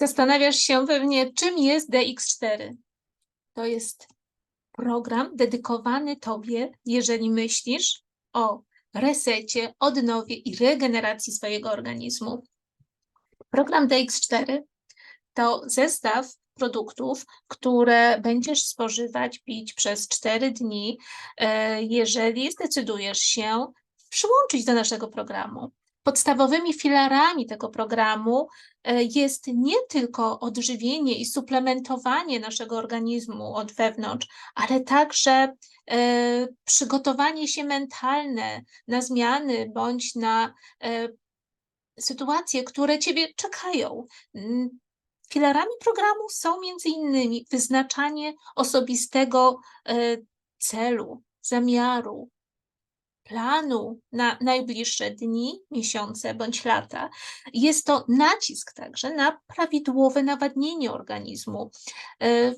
Zastanawiasz się pewnie, czym jest DX4. To jest program dedykowany Tobie, jeżeli myślisz o resecie, odnowie i regeneracji swojego organizmu. Program DX4 to zestaw produktów, które będziesz spożywać, pić przez 4 dni, e, jeżeli zdecydujesz się przyłączyć do naszego programu. Podstawowymi filarami tego programu e, jest nie tylko odżywienie i suplementowanie naszego organizmu od wewnątrz, ale także e, przygotowanie się mentalne na zmiany bądź na e, sytuacje, które Ciebie czekają. Mm, Filarami programu są między innymi wyznaczanie osobistego celu, zamiaru, planu na najbliższe dni, miesiące bądź lata. Jest to nacisk także na prawidłowe nawadnienie organizmu. E,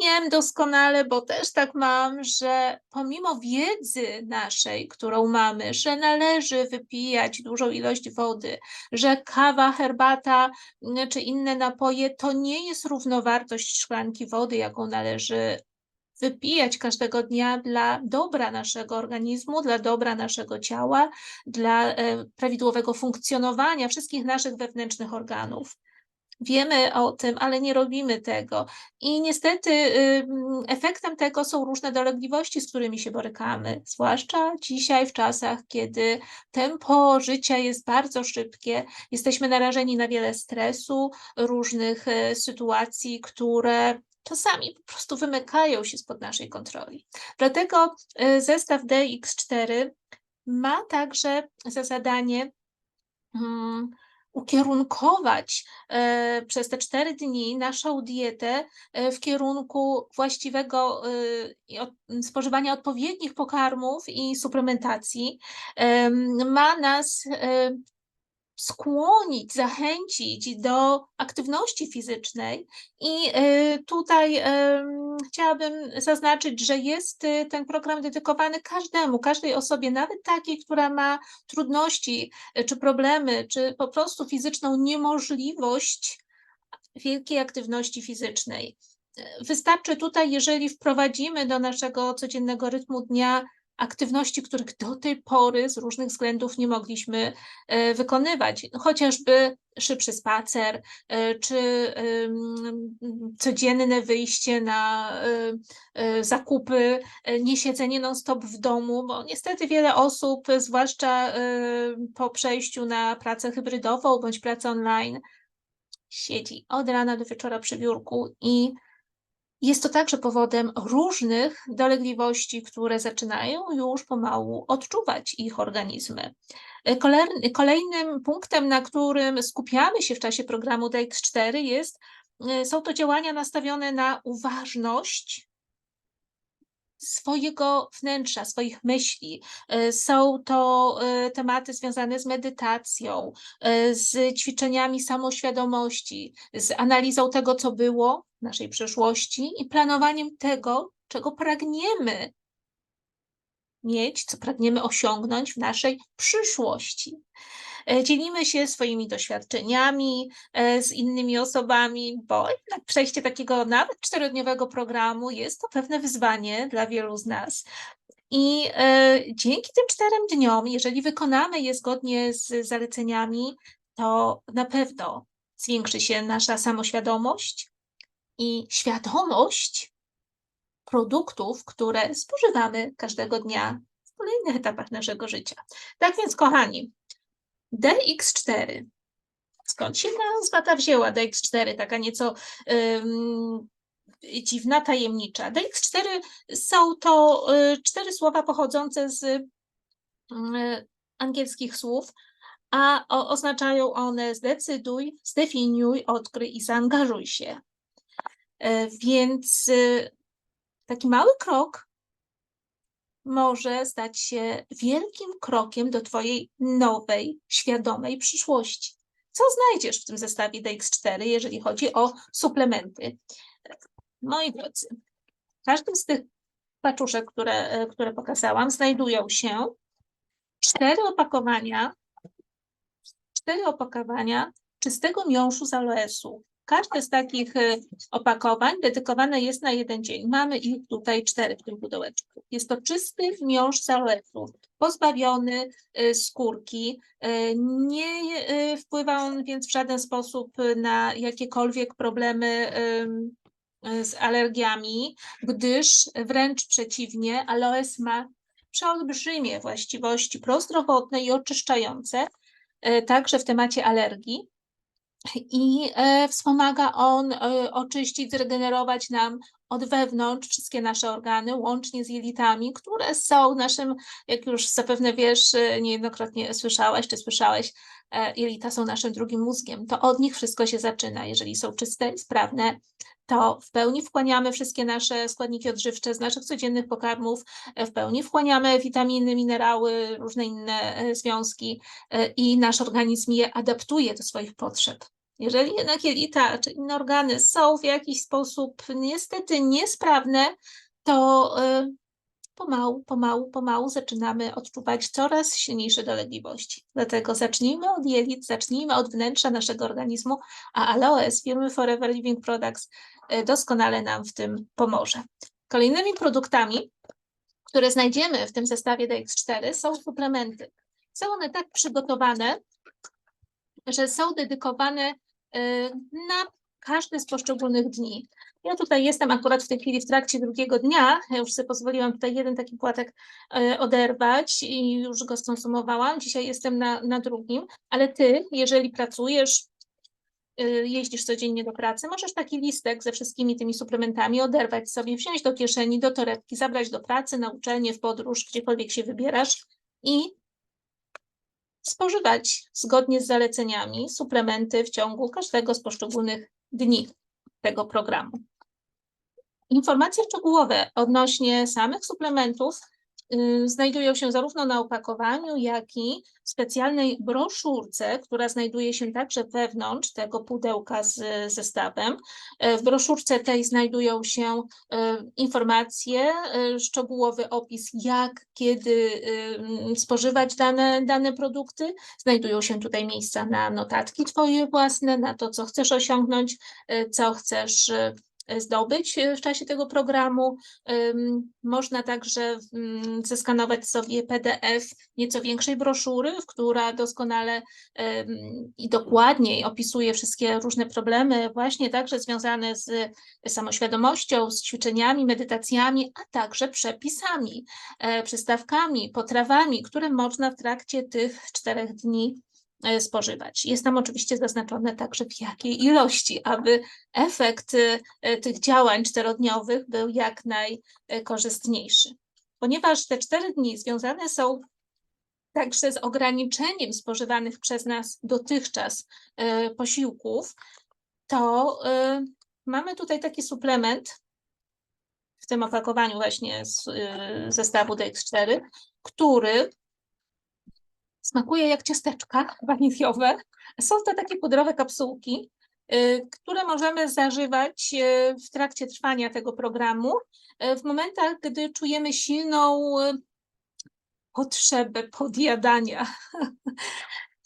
Wiem doskonale, bo też tak mam, że pomimo wiedzy naszej, którą mamy, że należy wypijać dużą ilość wody, że kawa, herbata mm, czy inne napoje to nie jest równowartość szklanki wody, jaką należy wypijać każdego dnia dla dobra naszego organizmu, dla dobra naszego ciała, dla e, prawidłowego funkcjonowania wszystkich naszych wewnętrznych organów. Wiemy o tym, ale nie robimy tego. I niestety efektem tego są różne dolegliwości, z którymi się borykamy, zwłaszcza dzisiaj w czasach, kiedy tempo życia jest bardzo szybkie, jesteśmy narażeni na wiele stresu, różnych e, sytuacji, które czasami po prostu wymykają się spod naszej kontroli. Dlatego e, zestaw DX4 ma także za zadanie hmm, ukierunkować e, przez te cztery dni naszą dietę e, w kierunku właściwego spożywania odpowiednich pokarmów i suplementacji. Ma nas skłonić, zachęcić do aktywności fizycznej. I y, tutaj chciałabym zaznaczyć, że jest y, ten program dedykowany każdemu, każdej osobie, nawet takiej, która ma trudności, y, czy problemy, czy po prostu fizyczną niemożliwość wielkiej aktywności fizycznej. Wystarczy tutaj, jeżeli wprowadzimy do naszego codziennego rytmu dnia aktywności, których do tej pory z różnych względów nie mogliśmy e, wykonywać, chociażby szybszy spacer, e, czy codzienne wyjście na e, zakupy, nie siedzenie non-stop w domu, bo niestety wiele osób, zwłaszcza po przejściu na pracę hybrydową bądź pracę online, siedzi od rana do wieczora przy biurku i jest to także powodem różnych dolegliwości, które zaczynają już pomału odczuwać ich organizmy. Kolejnym punktem, na którym skupiamy się w czasie programu DX4 jest, e, są to działania nastawione na uważność swojego wnętrza, swoich myśli. E, są to e, tematy związane z medytacją, z ćwiczeniami samoświadomości, z analizą tego, co było, naszej przeszłości i planowaniem tego, czego pragniemy mieć, co pragniemy osiągnąć w naszej przyszłości. E, dzielimy się swoimi doświadczeniami e, z innymi osobami, bo jednak przejście takiego nawet czterodniowego programu jest to pewne wyzwanie dla wielu z nas. I e, dzięki tym czterem dniom, jeżeli wykonamy je zgodnie z zaleceniami, to na pewno zwiększy się nasza samoświadomość, i świadomość produktów, które spożywamy każdego dnia w kolejnych etapach naszego życia. Tak więc, kochani, DX4. Skąd się nazwa ta wzięła DX4, taka nieco dziwna, tajemnicza? DX4 są to y, cztery słowa pochodzące z y, angielskich słów, a o, oznaczają one zdecyduj, zdefiniuj, odkryj i zaangażuj się. E, więc taki mały krok może stać się wielkim krokiem do Twojej nowej, świadomej przyszłości. Co znajdziesz w tym zestawie DX4, jeżeli chodzi o suplementy? Moi drodzy, w każdym z tych paczuszek, które, które pokazałam, znajdują się cztery opakowania, cztery opakowania czystego miąższu z aloesu. Każde z takich e, opakowań dedykowane jest na jeden dzień. Mamy ich tutaj cztery w tym pudełeczku. Jest to czysty miąższ z aloesu, pozbawiony e, skórki. E, Nie wpływa on więc w żaden sposób na jakiekolwiek problemy em, z alergiami, gdyż wręcz przeciwnie, aloes ma przeolbrzymie właściwości prozdrowotne i oczyszczające, także w temacie alergii. I e, wspomaga on e, oczyścić, zregenerować nam od wewnątrz wszystkie nasze organy, łącznie z jelitami, które są naszym, jak już zapewne wiesz, e, niejednokrotnie słyszałaś czy słyszałeś, jelita są naszym drugim mózgiem. To od nich wszystko się zaczyna. Jeżeli są czyste sprawne, to w pełni wchłaniamy wszystkie nasze składniki odżywcze z naszych codziennych pokarmów, w pełni wchłaniamy witaminy, minerały, różne inne e, związki e, i nasz organizm je adaptuje do swoich potrzeb. Jeżeli jednak jelita czy inne organy są w jakiś sposób niestety niesprawne, to e, pomału, pomału, pomału zaczynamy odczuwać coraz silniejsze dolegliwości. Dlatego zacznijmy od jelit, zacznijmy od wnętrza naszego organizmu, a aloes firmy Forever Living Products e, doskonale nam w tym pomoże. Kolejnymi produktami, które znajdziemy w tym zestawie DX4 są suplementy. Są one tak przygotowane, że są dedykowane y, na każdy z poszczególnych dni. Ja tutaj jestem akurat w tej chwili w trakcie drugiego dnia. Ja już sobie pozwoliłam tutaj jeden taki płatek y, oderwać i już go skonsumowałam. Dzisiaj jestem na, na drugim, ale ty, jeżeli pracujesz, y, jeździsz codziennie do pracy, możesz taki listek ze wszystkimi tymi suplementami oderwać sobie, wziąć do kieszeni, do torebki, zabrać do pracy, na uczelnię, w podróż, gdziekolwiek się wybierasz i spożywać zgodnie z zaleceniami suplementy w ciągu każdego z poszczególnych dni tego programu. Informacje szczegółowe odnośnie samych suplementów znajdują się zarówno na opakowaniu, jak i w specjalnej broszurce, która znajduje się także wewnątrz tego pudełka z zestawem. E, W broszurce tej znajdują się e, informacje, e, szczegółowy opis, jak, kiedy y, spożywać dane, dane produkty. Znajdują się tutaj miejsca na notatki Twoje własne, na to, co chcesz osiągnąć, co chcesz zdobyć e, w czasie tego programu. Można także mm, zeskanować sobie PDF nieco większej broszury, która doskonale i dokładniej opisuje wszystkie różne problemy, właśnie także związane z samoświadomością, z ćwiczeniami, medytacjami, a także przepisami, e, przystawkami, potrawami, które można w trakcie tych czterech dni e, spożywać. Jest tam oczywiście zaznaczone także w jakiej ilości, aby efekt e, e, tych działań czterodniowych był jak najkorzystniejszy. Ponieważ te cztery dni związane są także z ograniczeniem spożywanych przez nas dotychczas e, posiłków, to e, mamy tutaj taki suplement w tym opakowaniu właśnie z e, zestawu DX4, który smakuje jak ciasteczka waniliowe. Są to takie pudrowe kapsułki, y, które możemy zażywać y, w trakcie trwania tego programu, y, w momentach, gdy czujemy silną potrzebę podjadania.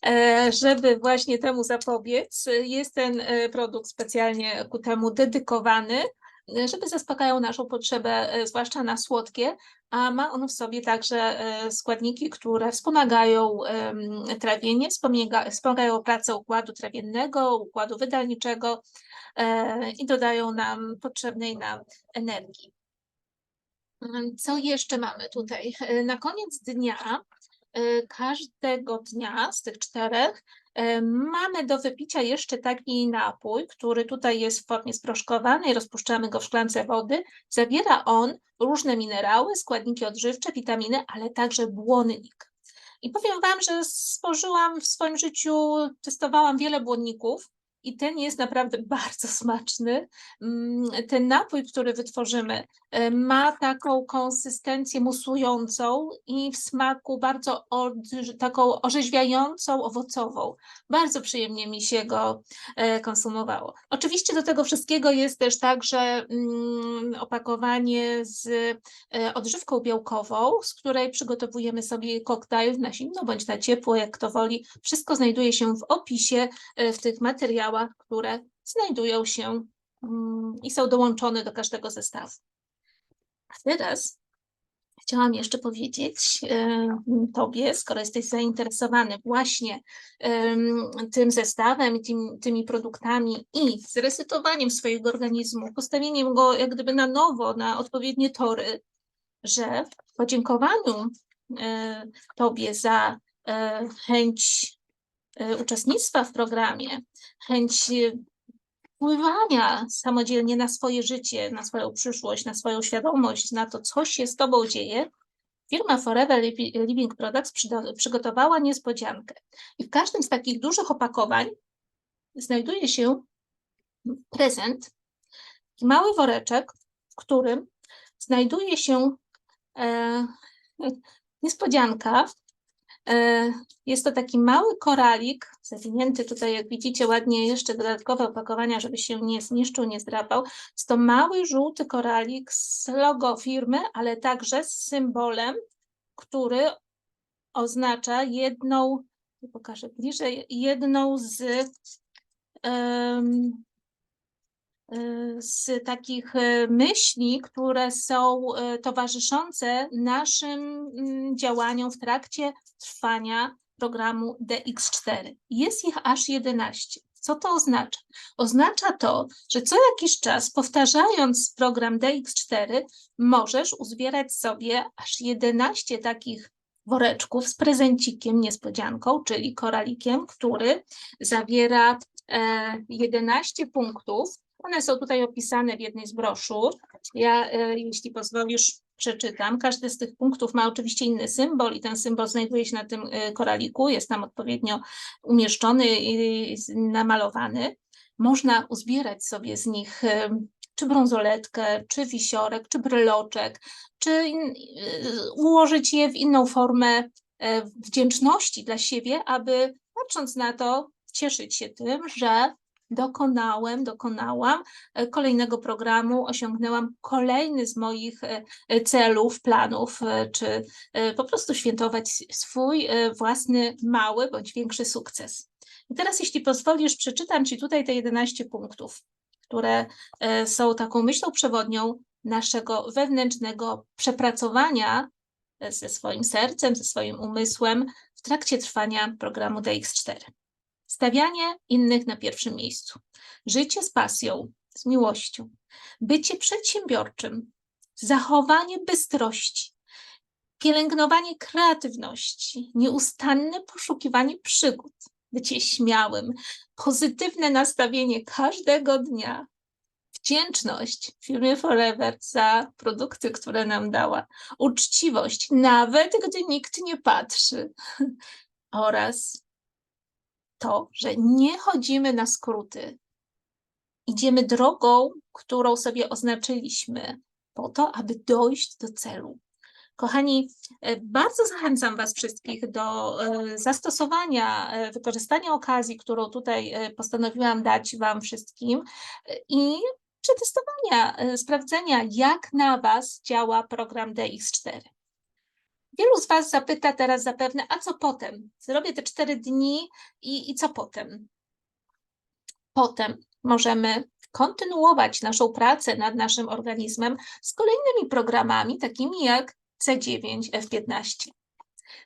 E, Żeby właśnie temu zapobiec, jest ten produkt specjalnie ku temu dedykowany, żeby zaspokajał naszą potrzebę, y, zwłaszcza na słodkie, a ma on w sobie także e, składniki, które wspomagają trawienie, wspomagają, pracę układu trawiennego, układu wydalniczego i dodają nam potrzebnej nam energii. Mm, Co jeszcze mamy tutaj? Na koniec dnia, każdego dnia z tych czterech, mamy do wypicia jeszcze taki napój, który tutaj jest w formie sproszkowanej, rozpuszczamy go w szklance wody. Zawiera on różne minerały, składniki odżywcze, witaminy, ale także błonnik. I powiem Wam, że spożyłam w swoim życiu, testowałam wiele błonników i ten jest naprawdę bardzo smaczny. Mm, Ten napój, który wytworzymy, e, ma taką konsystencję musującą i w smaku bardzo odż- taką orzeźwiającą, owocową. Bardzo przyjemnie mi się go e, konsumowało. Oczywiście do tego wszystkiego jest też także mm, opakowanie z e, odżywką białkową, z której przygotowujemy sobie koktajl na zimno bądź na ciepło, jak kto woli. Wszystko znajduje się w opisie w tych materiałach, które znajdują się mm, i są dołączone do każdego zestawu. A teraz chciałam jeszcze powiedzieć e, Tobie, skoro jesteś zainteresowany właśnie em, tym zestawem, tym, tymi produktami i zresetowaniem swojego organizmu, postawieniem go jak gdyby na nowo, na odpowiednie tory, że w podziękowaniu e, Tobie za e, chęć e, uczestnictwa w programie, chęć e, wpływania samodzielnie na swoje życie, na swoją przyszłość, na swoją świadomość, na to, co się z Tobą dzieje, firma Forever Livi- Living Products przygotowała niespodziankę. I w każdym z takich dużych opakowań znajduje się prezent, mały woreczek, w którym znajduje się e, niespodzianka. E, jest to taki mały koralik, zawinięty tutaj, jak widzicie, ładnie jeszcze dodatkowe opakowania, żeby się nie zniszczył, nie zdrapał. Jest to mały, żółty koralik z logo firmy, ale także z symbolem, który oznacza jedną, pokażę bliżej, jedną z z takich y, myśli, które są y, towarzyszące naszym mm, działaniom w trakcie trwania programu DX4. Jest ich aż 11. Co to oznacza? Oznacza to, że co jakiś czas, powtarzając program DX4, możesz uzbierać sobie aż 11 takich woreczków z prezencikiem, niespodzianką, czyli koralikiem, który zawiera e, 11 punktów. One są tutaj opisane w jednej z broszur. Ja, e, jeśli pozwolisz, przeczytam. Każdy z tych punktów ma oczywiście inny symbol i ten symbol znajduje się na tym e, koraliku, jest tam odpowiednio umieszczony i namalowany. Można uzbierać sobie z nich e, czy brązoletkę, czy wisiorek, czy bryloczek, czy ułożyć je w inną formę wdzięczności dla siebie, aby patrząc na to, cieszyć się tym, że dokonałem, dokonałam e, kolejnego programu, osiągnęłam kolejny z moich e, e, celów, planów, czy po prostu świętować swój własny mały bądź większy sukces. I teraz, jeśli pozwolisz, przeczytam Ci tutaj te 11 punktów, które są taką myślą przewodnią naszego wewnętrznego przepracowania ze swoim sercem, ze swoim umysłem w trakcie trwania programu DX4. Stawianie innych na pierwszym miejscu. Życie z pasją, z miłością. Bycie przedsiębiorczym. Zachowanie bystrości. Pielęgnowanie kreatywności. Nieustanne poszukiwanie przygód. Bycie śmiałym. Pozytywne nastawienie każdego dnia. Wdzięczność firmie Forever za produkty, które nam dała. Uczciwość, nawet gdy nikt nie patrzy. Oraz to, że nie chodzimy na skróty. Idziemy drogą, którą sobie oznaczyliśmy, po to, aby dojść do celu. Kochani, e, bardzo zachęcam Was wszystkich do e, zastosowania, e, wykorzystania okazji, którą tutaj postanowiłam dać Wam wszystkim i przetestowania, sprawdzenia, jak na Was działa program DX4. Wielu z Was zapyta teraz zapewne, a co potem? Zrobię te cztery dni i, i co potem? Potem możemy kontynuować naszą pracę nad naszym organizmem z kolejnymi programami, takimi jak C9, F15.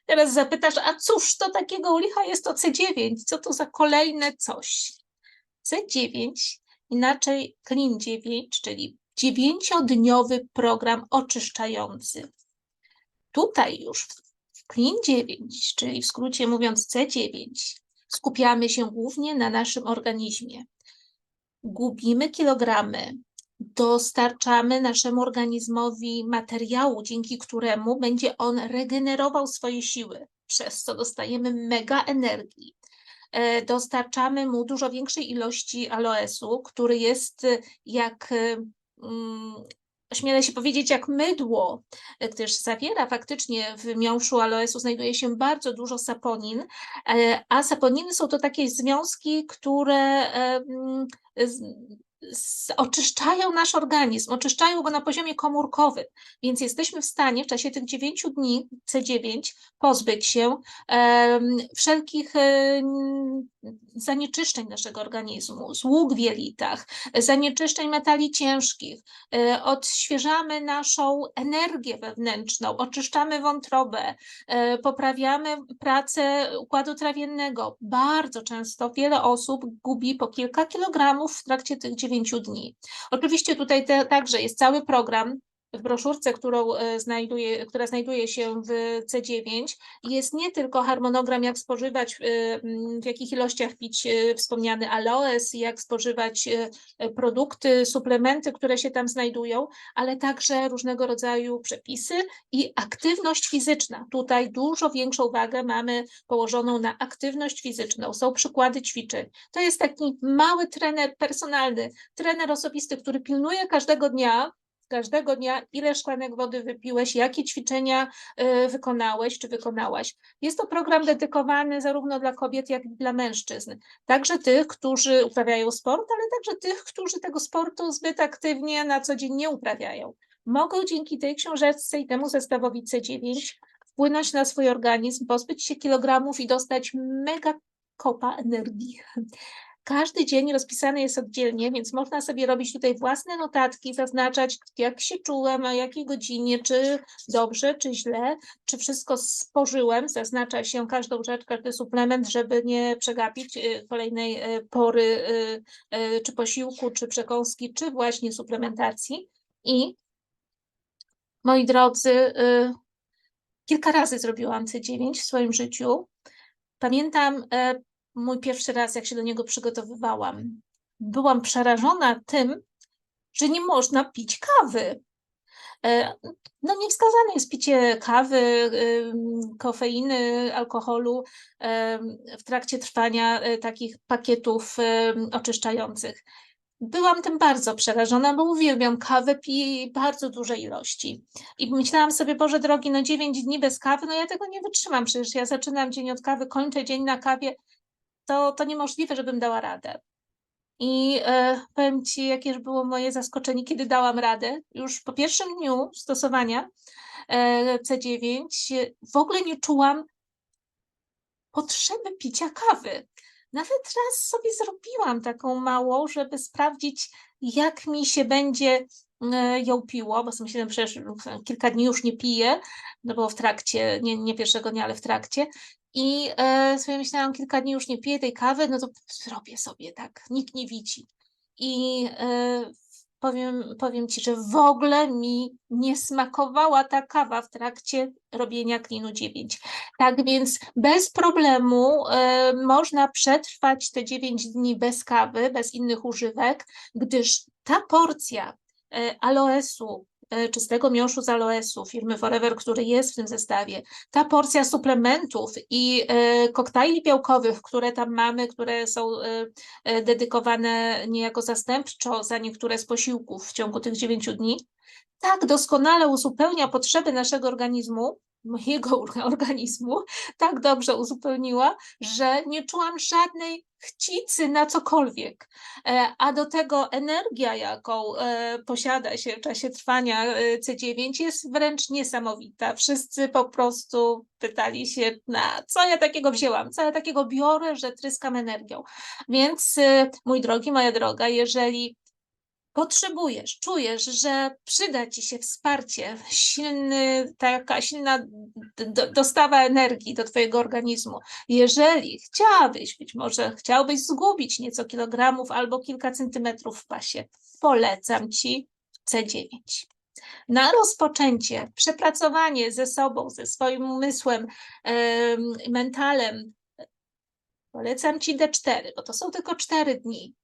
Teraz zapytasz, a cóż to takiego licha jest to C9? Co to za kolejne coś? C9, inaczej Clean 9, czyli dziewięciodniowy program oczyszczający. Tutaj już w Clean 9, czyli w skrócie mówiąc C9, skupiamy się głównie na naszym organizmie. Gubimy kilogramy, dostarczamy naszemu organizmowi materiału, dzięki któremu będzie on regenerował swoje siły, przez co dostajemy mega energii. E, Dostarczamy mu dużo większej ilości aloesu, który jest e, jak, e, mm, śmielę się powiedzieć, jak mydło, e, gdyż zawiera faktycznie w miąższu aloesu znajduje się bardzo dużo saponin, e, a saponiny są to takie związki, które oczyszczają nasz organizm, oczyszczają go na poziomie komórkowym, więc jesteśmy w stanie w czasie tych 9 dni C9 pozbyć się wszelkich em, zanieczyszczeń naszego organizmu, złóg w jelitach, zanieczyszczeń metali ciężkich, e, odświeżamy naszą energię wewnętrzną, oczyszczamy wątrobę, e, poprawiamy pracę układu trawiennego. Bardzo często wiele osób gubi po kilka kilogramów w trakcie tych dziewięciu dni. Oczywiście tutaj te, także jest cały program w broszurce, którą e, znajduje, która znajduje się w C9, jest nie tylko harmonogram, jak spożywać, e, w jakich ilościach pić e, wspomniany aloes, jak spożywać produkty, suplementy, które się tam znajdują, ale także różnego rodzaju przepisy i aktywność fizyczna. Tutaj dużo większą wagę mamy położoną na aktywność fizyczną. Są przykłady ćwiczeń. To jest taki mały trener personalny, trener osobisty, który pilnuje każdego dnia, każdego dnia, ile szklanek wody wypiłeś, jakie ćwiczenia y, wykonałeś czy wykonałaś. Jest to program dedykowany zarówno dla kobiet, jak i dla mężczyzn. Także tych, którzy uprawiają sport, ale także tych, którzy tego sportu zbyt aktywnie na co dzień nie uprawiają. Mogą dzięki tej książeczce i temu zestawowi C9 wpłynąć na swój organizm, pozbyć się kilogramów i dostać mega kopa energii. Każdy dzień rozpisany jest oddzielnie, więc można sobie robić tutaj własne notatki, zaznaczać, jak się czułem, o jakiej godzinie, czy dobrze, czy źle, czy wszystko spożyłem. Zaznacza się każdą rzecz, każdy suplement, żeby nie przegapić y, kolejnej y, pory, y, czy posiłku, czy przekąski, czy właśnie suplementacji. I moi drodzy, kilka razy zrobiłam C9 w swoim życiu. Pamiętam mój pierwszy raz, jak się do niego przygotowywałam. Byłam przerażona tym, że nie można pić kawy. E, no niewskazane jest picie kawy, kofeiny, alkoholu w trakcie trwania e, takich pakietów oczyszczających. Byłam tym bardzo przerażona, bo uwielbiam kawę, piję bardzo duże ilości. I myślałam sobie, Boże drogi, no 9 dni bez kawy, no ja tego nie wytrzymam, przecież ja zaczynam dzień od kawy, kończę dzień na kawie, to, to niemożliwe, żebym dała radę. I e, powiem Ci, jakież było moje zaskoczenie, kiedy dałam radę. Już po pierwszym dniu stosowania e, C9 w ogóle nie czułam potrzeby picia kawy. Nawet raz sobie zrobiłam taką małą, żeby sprawdzić, jak mi się będzie e, ją piło, bo sobie myślałam, przecież kilka dni już nie piję, no bo w trakcie, nie, nie pierwszego dnia, ale w trakcie. I e, sobie myślałam, kilka dni już nie piję tej kawy, no to zrobię sobie tak, nikt nie widzi. I e, powiem, powiem Ci, że w ogóle mi nie smakowała ta kawa w trakcie robienia klinu 9. Tak więc bez problemu e, można przetrwać te 9 dni bez kawy, bez innych używek, gdyż ta porcja e, aloesu, czystego miąższu z aloesu firmy Forever, który jest w tym zestawie, ta porcja suplementów i e, koktajli białkowych, które tam mamy, które są e, dedykowane niejako zastępczo za niektóre z posiłków w ciągu tych dziewięciu dni, tak doskonale uzupełnia potrzeby naszego organizmu, mojego organizmu tak dobrze uzupełniła, że nie czułam żadnej chcicy na cokolwiek. E, a do tego energia, jaką e, posiada się w czasie trwania e, C9 jest wręcz niesamowita. Wszyscy po prostu pytali się, na co ja takiego wzięłam, co ja takiego biorę, że tryskam energią. Więc mój drogi, moja droga, jeżeli potrzebujesz, czujesz, że przyda ci się wsparcie, silny, taka silna do, dostawa energii do twojego organizmu. Jeżeli chciałabyś, być może chciałbyś zgubić nieco kilogramów albo kilka centymetrów w pasie, polecam ci C9. Na rozpoczęcie, przepracowanie ze sobą, ze swoim umysłem, mentalem, Polecam Ci D4, bo to są tylko 4 dni.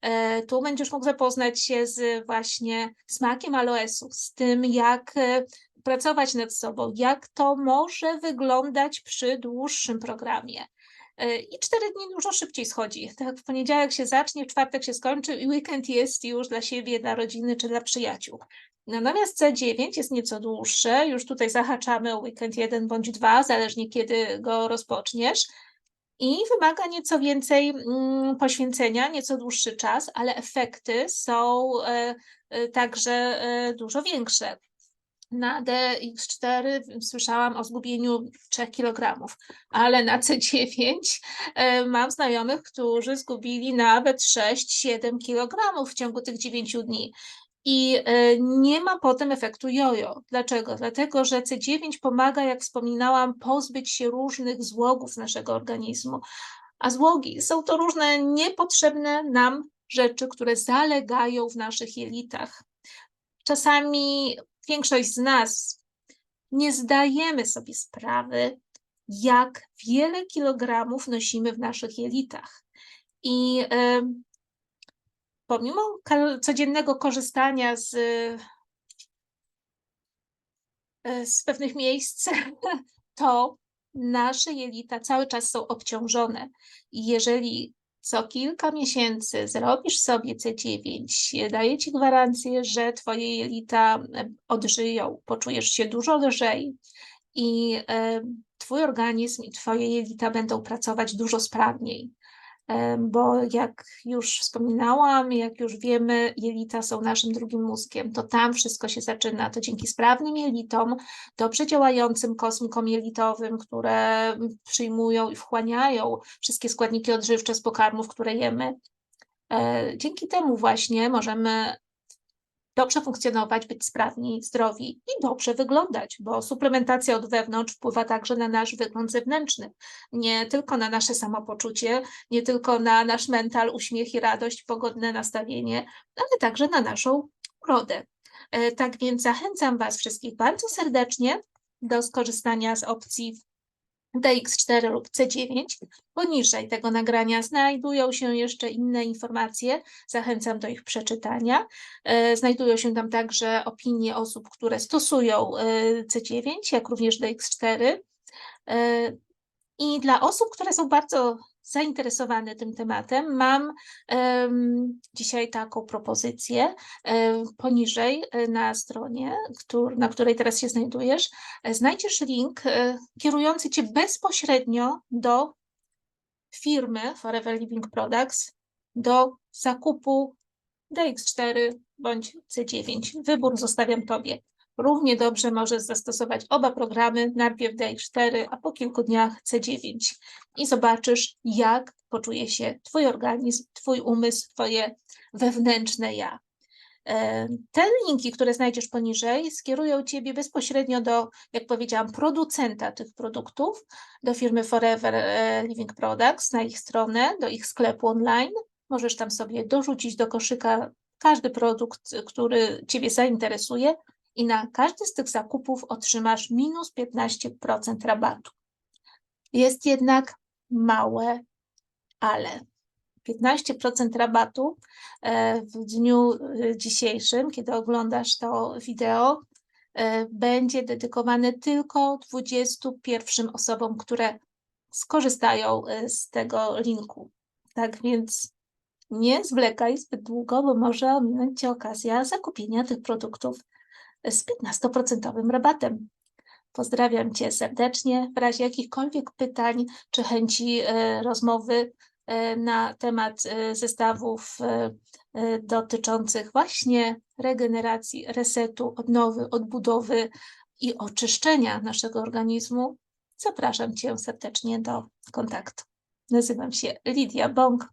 E, tu będziesz mógł zapoznać się z właśnie smakiem aloesu, z tym, jak e, pracować nad sobą, jak to może wyglądać przy dłuższym programie. E, I cztery dni dużo szybciej schodzi. Tak w poniedziałek się zacznie, w czwartek się skończy i weekend jest już dla siebie, dla rodziny czy dla przyjaciół. Natomiast C9 jest nieco dłuższe, już tutaj zahaczamy o weekend jeden bądź dwa, zależnie kiedy go rozpoczniesz i wymaga nieco więcej mm, poświęcenia, nieco dłuższy czas, ale efekty są e, e, także e, dużo większe. Na DX4 słyszałam o zgubieniu 3 kg, ale na C9 e, mam znajomych, którzy zgubili nawet 6-7 kg w ciągu tych 9 dni. I e, nie ma potem efektu jojo. Dlaczego? Dlatego, że C9 pomaga, jak wspominałam, pozbyć się różnych złogów naszego organizmu. A złogi są to różne niepotrzebne nam rzeczy, które zalegają w naszych jelitach. Czasami większość z nas nie zdajemy sobie sprawy, jak wiele kilogramów nosimy w naszych jelitach. I e, pomimo codziennego korzystania z, e, z pewnych miejsc, to nasze jelita cały czas są obciążone. I jeżeli co kilka miesięcy zrobisz sobie C9, daję Ci gwarancję, że Twoje jelita e, odżyją, poczujesz się dużo lżej i e, Twój organizm i Twoje jelita będą pracować dużo sprawniej. Bo jak już wspominałam, jak już wiemy, jelita są naszym drugim mózgiem. To tam wszystko się zaczyna. To dzięki sprawnym jelitom, dobrze działającym kosmkom jelitowym, które przyjmują i wchłaniają wszystkie składniki odżywcze z pokarmów, które jemy. e, Dzięki temu właśnie możemy dobrze funkcjonować, być sprawni, zdrowi i dobrze wyglądać, bo suplementacja od wewnątrz wpływa także na nasz wygląd zewnętrzny, nie tylko na nasze samopoczucie, nie tylko na nasz mental, uśmiech i radość, pogodne nastawienie, ale także na naszą urodę. E, Tak więc zachęcam Was wszystkich bardzo serdecznie do skorzystania z opcji DX4 lub C9. Poniżej tego nagrania znajdują się jeszcze inne informacje. Zachęcam do ich przeczytania. E, Znajdują się tam także opinie osób, które stosują e, C9, jak również DX4. E, I dla osób, które są bardzo zainteresowane tym tematem, mam em, dzisiaj taką propozycję. E, Poniżej e, na stronie, któr- na której teraz się znajdujesz, e, znajdziesz link e, kierujący cię bezpośrednio do firmy Forever Living Products, do zakupu DX4 bądź C9. Wybór zostawiam Tobie. Równie dobrze możesz zastosować oba programy, najpierw DX4, a po kilku dniach C9 i zobaczysz, jak poczuje się Twój organizm, Twój umysł, Twoje wewnętrzne ja. E, Te linki, które znajdziesz poniżej, skierują Ciebie bezpośrednio do, jak powiedziałam, producenta tych produktów, do firmy Forever e, Living Products, na ich stronę, do ich sklepu online. Możesz tam sobie dorzucić do koszyka każdy produkt, który Ciebie zainteresuje i na każdy z tych zakupów otrzymasz minus 15% rabatu. Jest jednak małe ale. 15% rabatu e, w dniu e, dzisiejszym, kiedy oglądasz to wideo, e, będzie dedykowane tylko 21 osobom, które skorzystają z tego linku. Tak więc nie zwlekaj zbyt długo, bo może ominąć Cię okazja zakupienia tych produktów z 15% rabatem. Pozdrawiam Cię serdecznie. W razie jakichkolwiek pytań czy chęci e, rozmowy e, na temat e, zestawów dotyczących właśnie regeneracji, resetu, odnowy, odbudowy i oczyszczenia naszego organizmu, zapraszam Cię serdecznie do kontaktu. Nazywam się Lidia Bąk,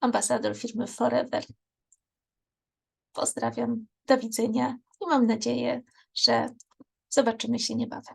ambasador firmy Forever. Pozdrawiam, do widzenia i mam nadzieję, że zobaczymy się niebawem.